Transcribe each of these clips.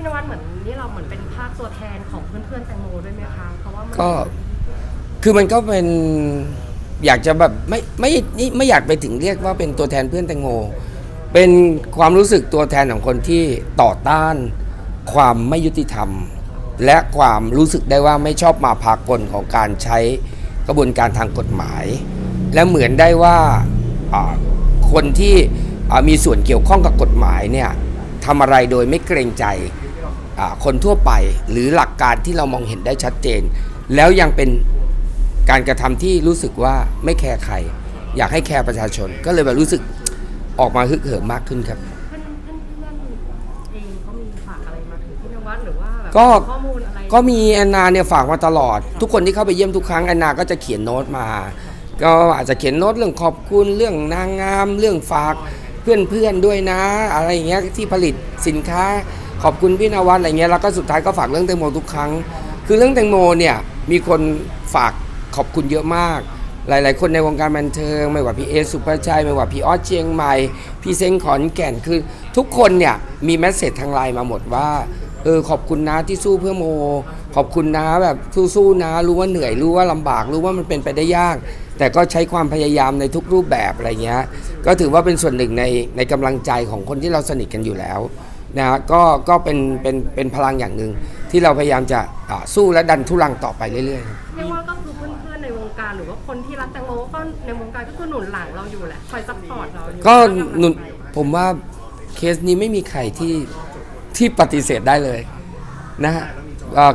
พี่นวัดเหมือนนี่เราเหมือนเป็นภาคตัวแทนของเพื่อนๆแตงโมด้วยไหมคะเพราะว่ามันก็คือมันก็เป็นอยากจะแบบไม่ไม่ไม่ไม่อยากไปถึงเรียกว่าเป็นตัวแทนเพื่อนแตงโมเป็นความรู้สึกตัวแทนของคนที่ต่อต้าน ความไม่ยุติธรรม และความรู้สึกได้ว่าไม่ชอบมาพากลของการใช้กระบวนการทางกฎหมาย และเหมือนได้ว่าคนที่มีส่วนเกี่ยวข้องกับกฎหมายเนี่ยทำอะไรโดยไม่เกรงใจ คนทั่วไปหรือหลักการที่เรามองเห็นได้ชัดเจน แล้วยังเป็นการกระทำที่รู้สึกว่าไม่แคร์ใคร อยากให้แคร์ประชาชน ก็เลยแบบรู้สึกออกมาฮึกเหิมมากขึ้นครับเพื่อนเพื่อนเพื่อนเองเขามีฝากอะไรมาถึงพี่นวัดหรือว่าแบบก็ข้อมูลอะไรก็มีแอนนาเนี่ยฝากมาตลอด ทุกคนที่เข้าไปเยี่ยมทุกครั้งแอนนาก็จะเขียนโน้ตมา ก็อาจจะเขียนโน้ตเรื่องขอบคุณเรื่องนางงาม เรื่องฝากเพื่อนๆด้วยนะ อะไรอย่างเงี้ยที่ผลิตสินค้า ขอบคุณพี่นวัดอะไรเงี้ยแล้วก็สุดท้ายก็ฝากเรื่องแตงโมทุกครั้ง คือเรื่องแตงโมเนี่ยมีคนฝากขอบคุณเยอะมาก หลาย ๆ คนในวงการบันเทิง ไม่ว่าพี่เอสุภาชัยไม่ว่าพี่ออสเชียงใหม่พี่เซ้งขอนแก่นคือทุกคนเนี่ยมีแมสเซจทางไลน์มาหมดว่าเออขอบคุณนะที่สู้เพื่อโม ขอบคุณนะแบบสู้ๆนะ รู้ว่าเหนื่อยรู้ว่าลำบากรู้ว่ามันเป็นไปได้ยาก แต่ก็ใช้ความพยายามในทุกรูปแบบอะไรเงี้ยก็ถือว่าเป็นส่วนหนึ่งในในกำลังใจของคนที่เราสนิทกันอยู่แล้ว นะฮะก็ก็เป็นเป็นเป็นพลังอย่างหนึ่งที่เราพยายามจะอ่าสู้และดันทุรังต่อไปเรื่อยๆ เรียกว่าก็คือเพื่อนๆในวงการหรือว่าคนที่รักแตงโมก็ในวงการก็คือหนุนหลังเราอยู่แหละคอยซัพพอร์ตเราอยู่ก็หนุนผมว่าเคสนี้ไม่มีใครที่ที่ปฏิเสธได้เลยนะฮะ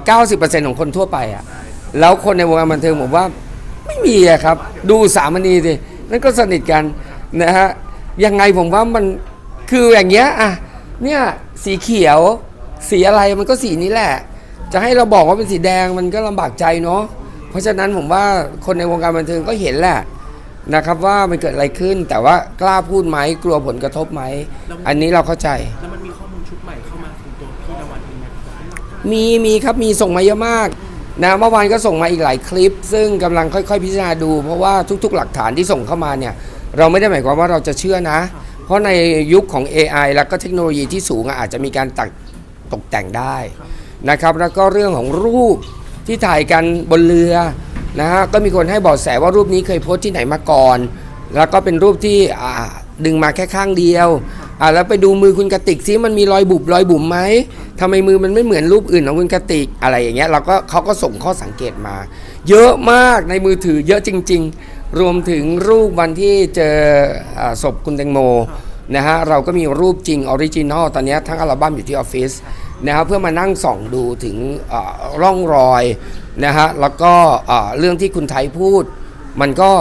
เก้าสิบเปอร์เซ็นต์ของคนทั่วไปอะแล้วคนในวงการบันเทิงผมว่าไม่มีอะครับ ดูสามณีสินั่นก็สนิทกันนะฮะยังไงผมว่ามันคืออย่างเงี้ยอะ เนี่ยสีเขียว สีอะไรมันก็สีนี้แหละ จะให้เราบอกว่าเป็นสีแดงมันก็ลำบากใจเนาะเพราะฉะนั้นผมว่าคนในวงการบันเทิงก็เห็นแหละนะครับว่ามันเกิดอะไรขึ้นแต่ว่ากล้าพูดไหมกลัวผลกระทบไหม อันนี้เราเข้าใจ แล้วมันมีข้อมูลชุดใหม่เข้ามาถึงตัวพี่นวัดเองไหมครับมีมีครับมีส่งมาเยอะมากนะเมื่อวานก็ส่งมาอีกหลายคลิป ซึ่งกำลังค่อยๆ พิจารณาดู เพราะว่าทุกๆ หลักฐานที่ส่งเข้ามาเนี่ย เราไม่ได้หมายความว่าเราจะเชื่อนะ เพราะในยุคของ AI แล้วก็เทคโนโลยีที่สูงอะอาจจะมีการตัดตกแต่งได้นะครับ แล้วก็เรื่องของรูปที่ถ่ายกันบนเรือนะฮะก็มีคนให้เบาะแสว่ารูปนี้เคยโพสต์ที่ไหนมาก่อน แล้วก็เป็นรูปที่อ่าดึงมาแค่ข้างเดียวอ่าแล้วไปดูมือคุณกติกซิมันมีรอยบุบรอยบุ๋มไหมทำไมมือมันไม่เหมือนรูปอื่นของคุณกติกอะไรอย่างเงี้ยเราก็เขาก็ส่งข้อสังเกตมา เยอะมากในมือถือเยอะจริง ๆ รวมถึงรูปวันที่เจอศพคุณแตงโมนะฮะเราก็มีรูปจริงออริจินอลตอนนี้ทั้งอัลบั้มอยู่ที่ออฟฟิศนะครับเพื่อมานั่งส่องดูถึงร่องรอยนะฮะแล้วก็เรื่องที่คุณไทยพูด มันก็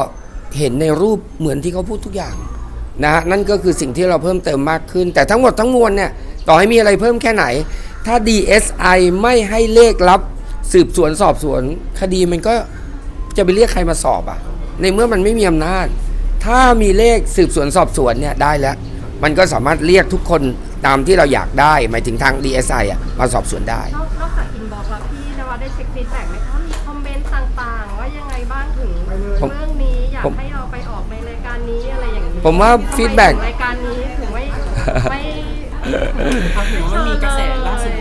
เห็นในรูปเหมือนที่เขาพูดทุกอย่างนะฮะนั่นก็คือสิ่งที่เราเพิ่มเติมมากขึ้น แต่ทั้งหมดทั้งมวลเนี่ยต่อให้มีอะไรเพิ่มแค่ไหน ถ้า DSI ไม่ให้เลขรับ สืบสวนสอบสวนคดีมันก็จะไปเรียกใครมาสอบอะ ในเมื่อมันไม่มีอำนาจ ถ้ามีเลขสืบสวนสอบสวนเนี่ยได้แล้ว มันก็สามารถเรียกทุกคนตามที่เราอยากได้ หมายถึงทาง DSI อะมาสอบสวนได้ นอกนอกจากอินบ็อกซ์แล้วพี่นวัดได้เช็คฟีดแบ็กไหมคะมีคอมเมนต์ต่างๆ ว่ายังไงบ้างถึงผมเรื่องนี้อยากผมให้เราไปออกในรายการนี้อะไรอย่างนี้ผมว่าทำไถึง feedback รายการนี้ถึงไม่ไม่เขาเห็นว่ามันมีกระแสล่าสุด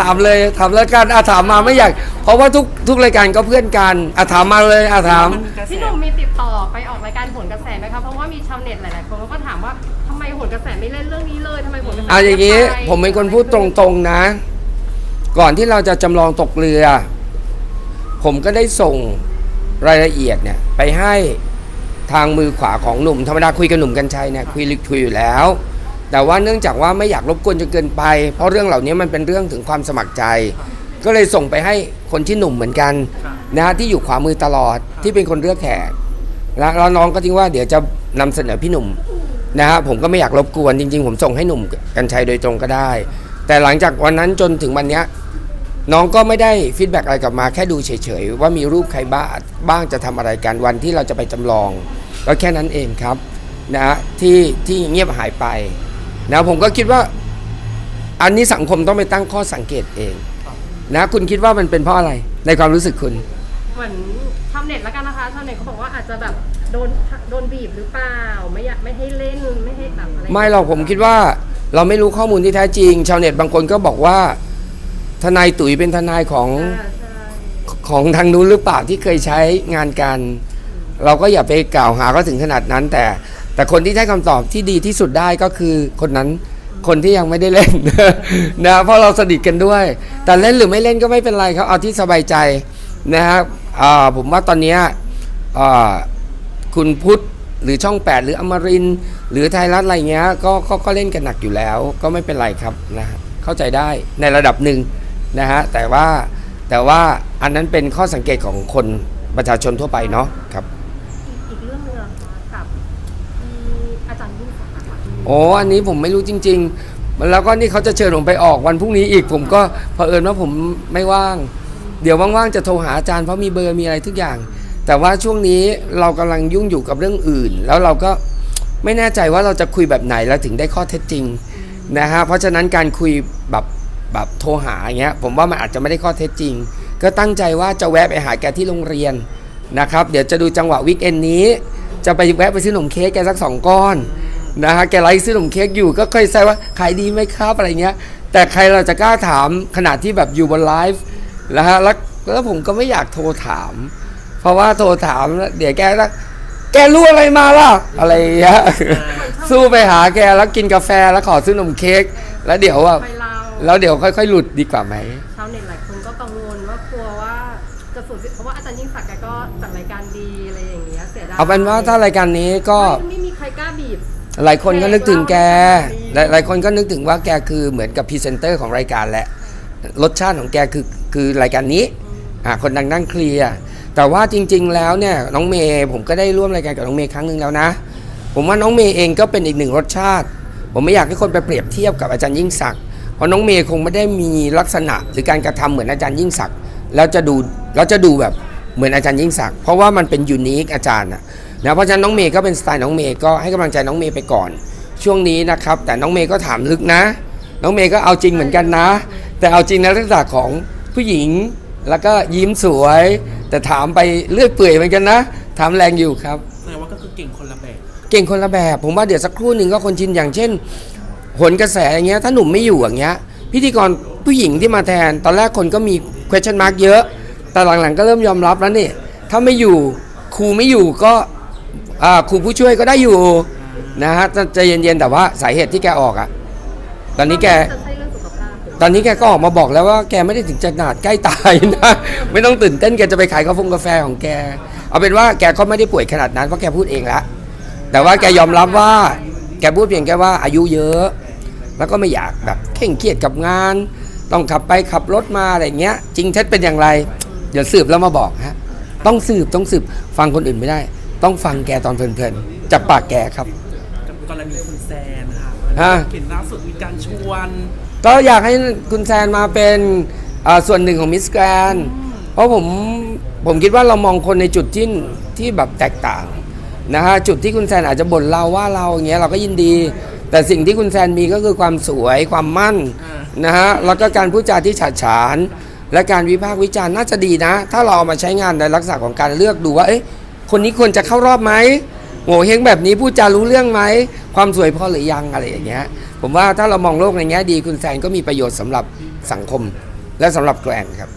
ถามเลยถามแล้วกันอาถามมาไม่อยาก เพราะว่าทุกทุกรายการก็เพื่อนกันอาถามมาเลยอาถามนกระแสพี่หนุ่มมีติดต่อไปออกรายการผลกระแสไหมคะเพราะว่ามีชาวเน็ตหลายๆคนเขาก็ถามว่าทำไมผลกระแสไม่เล่นเรื่องนี้เลยทำไมผลกระแสเอาอย่างนี้ไม่ไปผมเป็นคนพูดตรงๆนะ ก่อนที่เราจะจำลองตกเรือ ผมก็ได้ส่งรายละเอียดเนี่ย ไปให้ทางมือขวาของหนุ่ม ธรรมดาคุยกับหนุ่มกัญชัยเนี่ยคุยคุยอยู่แล้ว แต่ว่าเนื่องจากว่าไม่อยากรบกวนจนเกินไป เพราะเรื่องเหล่านี้มันเป็นเรื่องถึงความสมัครใจ ก็เลยส่งไปให้คนที่หนุ่มเหมือนกันนะฮะที่อยู่ขวามือตลอดที่เป็นคนเลือกแขกแล้วแล้วน้องก็ทิ้งว่าเดี๋ยวจะนำเสนอพี่หนุ่มนะฮะผมก็ไม่อยากรบกวนจริง ๆ ผมส่งให้หนุ่มกัญชัยโดยตรงก็ได้ แต่หลังจากวันนั้นจนถึงวันนี้น้องก็ไม่ได้ฟีดแบ็กอะไรกลับมาแค่ดูเฉยๆ ว่ามีรูปใครบ้างบ้างจะทำอะไรกันวันที่เราจะไปจำลอง ก็แค่นั้นเองครับนะฮะที่ที่เงียบหายไป นะผมก็คิดว่า อันนี้สังคมต้องไปตั้งข้อสังเกตเองนะคุณคิดว่ามันเป็นเพราะอะไรในความรู้สึกคุณ เหมือนชาวเน็ตแล้วกันนะคะชาวเน็ตเขาบอกว่าอาจจะแบบโดนโดนบีบหรือเปล่าไม่อยากไม่ให้เล่นไม่ให้แบบอะไรไม่หรอกผมคิดว่า เราไม่รู้ข้อมูลที่แท้จริง ชาวเน็ตบางคนก็บอกว่า ทนายตุ๋ยเป็นทนายของอ่าใช่ของทางนู้นหรือเปล่าที่เคยใช้งานกัน เราก็อย่าไปกล่าวหาก็ถึงขนาดนั้นแต่ แต่คนที่ให้คำตอบที่ดีที่สุดได้ก็คือคนนั้นคนที่ยังไม่ได้เล่นนะเพราะเราสนิทกันด้วย แต่เล่นหรือไม่เล่นก็ไม่เป็นไรครับเอาที่สบายใจนะครับผมว่าตอนนี้คุณพุทธหรือช่อง 8 หรืออมรินหรือไทยรัฐอะไรเงี้ยก็กก็เล่นกันหนักอยู่แล้ว ก็ไม่เป็นไรครับนะเข้าใจได้ในระดับหนึ่งนะฮะแต่ว่าแต่ว่าอันนั้นเป็นข้อสังเกตของคนประชาชนทั่วไปเนาะครับ อีกเรื่องหนึงอะคะกับที่อาจารย์ยิ่งศักดิ์ อะค่ะโอ้อันนี้ผมไม่รู้จริง ๆ แล้วก็นี่เขาจะเชิญผมไปออกวันพรุ่งนี้อีก ผมก็เผอิญว่าผมไม่ว่าง เดี๋ยวว่างๆจะโทรหาอาจารย์เพราะมีเบอร์มีอะไรทุกอย่าง แต่ว่าช่วงนี้เรากำลังยุ่งอยู่กับเรื่องอื่น แล้วเราก็ไม่แน่ใจว่าเราจะคุยแบบไหนแล้วถึงได้ข้อเท็จจริงนะฮะเพราะฉะนั้นการคุยแบบแบบโทรหาอย่างเงี้ยผมว่ามันอาจจะไม่ได้ข้อเท็จจริง ก็ตั้งใจว่าจะแวะไปหาแกที่โรงเรียนนะครับ เดี๋ยวจะดูจังหวะวิกเอนนี้ จะไปแวะไปซื้อขนมเค้กแกสักสองก้อน นะฮะแกไลฟ์ซื้อขนมเค้กอยู่ก็เคยแซวว่าขายดีไหมครับอะไรเงี้ย แต่ใครเราจะกล้าถามขณะที่แบบอยู่บนไลฟ์นะฮะแล้วแล้วผมก็ไม่อยากโทรถาม เพราะว่าโทรถามแล้วเดี๋ยวแกก็แกรู้อะไรมาล่ะ อะไรอย่างเงี้ยสู้ไปหาแกแล้วกินกาแฟแล้วขอซื้อขนมเค้กแล้วเดี๋ยวว่าไปเราแล้วเดี๋ยวค่อย ๆ หลุดดีกว่าไหมชาวเน็ตหลายคนก็กังวลว่ากลัวว่าจะสูญเสียเพราะว่าอาจารย์ยิ่งศักดิ์แกก็จัดรายการดีอะไรอย่างเงี้ยเสียดายเอาเป็นว่าถ้ารายการนี้ก็ ไม่ หลายคนก็นึกถึงแก หลายหลายคนก็นึกถึงว่าแกคือเหมือนกับพรีเซนเตอร์ของรายการแหละ รสชาติของแกคือคือรายการนี้อ่าคนดังนั่งเคลียร์ แต่ว่าจริง ๆ แล้วเนี่ยน้องเมย์ผมก็ได้ร่วมรายการกับน้องเมย์ครั้งหนึ่งแล้วนะ ผมว่าน้องเมย์เองก็เป็นอีกหนึ่งรสชาติ ผมไม่อยากให้คนไปเปรียบเทียบกับอาจารย์ยิ่งศักดิ์ เพราะน้องเมย์คงไม่ได้มีลักษณะหรือการกระทำเหมือนอาจารย์ยิ่งศักดิ์ แล้วจะดูแล้วจะดูแบบเหมือนอาจารย์ยิ่งศักดิ์ เพราะว่ามันเป็นยูนิคอาจารย์นะ นะเพราะฉะนั้นน้องเมย์ก็เป็นสไตล์น้องเมย์ก็ให้กำลังใจน้องเมย์ไปก่อน ช่วงนี้นะครับ แต่น้องเมย์ก็ถามลึกนะ น้องเมย์ก็เอาจริงเหมือนกันนะ แต่เอาจริงในลักษณะของผู้หญิงแล้วก็ยิ้มสวย แต่ถามไปเลื่อยเปื่อยเหมือนกันนะ ถามแรงอยู่ครับแสดงว่าก็คือเก่งคนละแบบ เก่งคนละแบบ ผมว่าเดี๋ยวสักครู่หนึ่งก็คนชินอย่างเช่นผลกระแสอย่างเงี้ยถ้าหนุ่มไม่อยู่อย่างเงี้ย พิธีกรผู้หญิงที่มาแทน ตอนแรกคนก็มี question mark เยอะ แต่หลังๆก็เริ่มยอมรับแล้วนี่ถ้าไม่อยู่ครูไม่อยู่ก็ อ่าครูผู้ช่วยก็ได้อยู่นะฮะจะใจเย็นๆแต่ว่าสาเหตุที่แกออกอะตอนนี้แก จะใช่เรื่องสุขภาพตอนนี้แกก็ออกมาบอกแล้วว่าแกไม่ได้ถึงขนาดใกล้ตายนะ ไม่ต้องตื่นเต้นแกจะไปขายกาแฟกาแฟของแก เอาเป็นว่าแกก็ไม่ได้ป่วยขนาดนั้นเพราะแกพูดเองละแต่ว่าแกยอมรับว่าแกพูดเพียงแค่ว่าอายุเยอะ แล้วก็ไม่อยากแบบเคร่งเครียดกับงาน ต้องขับไปขับรถมาอะไรเงี้ย จริงเท็จเป็นอย่างไร เดี๋ยวสืบแล้วมาบอกฮะต้องสืบต้องสืบฟังคนอื่นไม่ได้ ต้องฟังแกตอนเพลินๆจับปากแกครับ กับกรณีคุณแซนค่ะฮะ เห็นล่าสุดมีการชวนก็อยากให้คุณแซนมาเป็นอ่าส่วนหนึ่งของมิสแกรนเพราะผมผมคิดว่าเรามองคนในจุดที่ที่แบบแตกต่างนะฮะจุดที่คุณแซนอาจจะบ่นเราว่าเราอย่างเงี้ยเราก็ยินดี แต่สิ่งที่คุณแซนมีก็คือความสวยความมั่นนะฮะแล้วก็การพูดจาที่ฉาดฉาน และการวิพากษ์วิจารณ์น่าจะดีนะ ถ้าเราเอามาใช้งานในลักษณะของการเลือกดูว่าเอ๊ะ คนนี้ควรจะเข้ารอบไหมโง่เฮงแบบนี้พูดจารู้เรื่องไหม ความสวยพอหรือยังอะไรอย่างเงี้ย ผมว่าถ้าเรามองโลกในแง่ดีคุณแซนก็มีประโยชน์สำหรับสังคมและสำหรับแกลนครับ